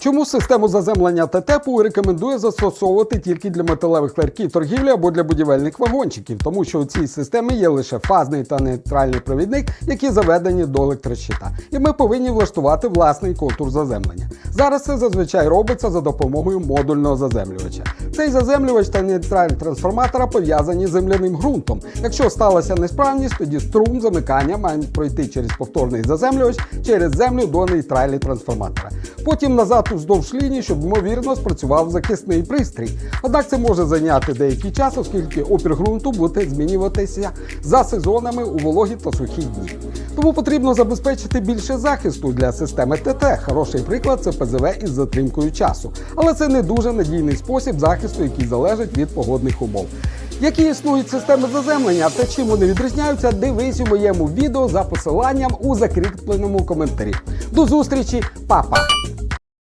Чому систему заземлення ТТПу рекомендує застосовувати тільки для металевих ларьків торгівлі або для будівельних вагончиків, тому що у цій системі є лише фазний та нейтральний провідник, які заведені до електрощита. І ми повинні влаштувати власний контур заземлення. Зараз це зазвичай робиться за допомогою модульного заземлювача. Цей заземлювач та нейтраль трансформатора пов'язані з земляним ґрунтом. Якщо сталася несправність, тоді струм замикання має пройти через повторний заземлювач через землю до нейтралі трансформатора. Потім назад уздовж лінії, щоб ймовірно спрацював захисний пристрій. Однак це може зайняти деякий час, оскільки опір ґрунту буде змінюватися за сезонами у вологі та сухі дні. Тому потрібно забезпечити більше захисту для системи ТТ. Хороший приклад це ПЗВ із затримкою часу. Але це не дуже надійний спосіб захисту, який залежить від погодних умов. Які існують системи заземлення та чим вони відрізняються, дивись у моєму відео за посиланням у закріпленому коментарі. До зустрічі, па-па!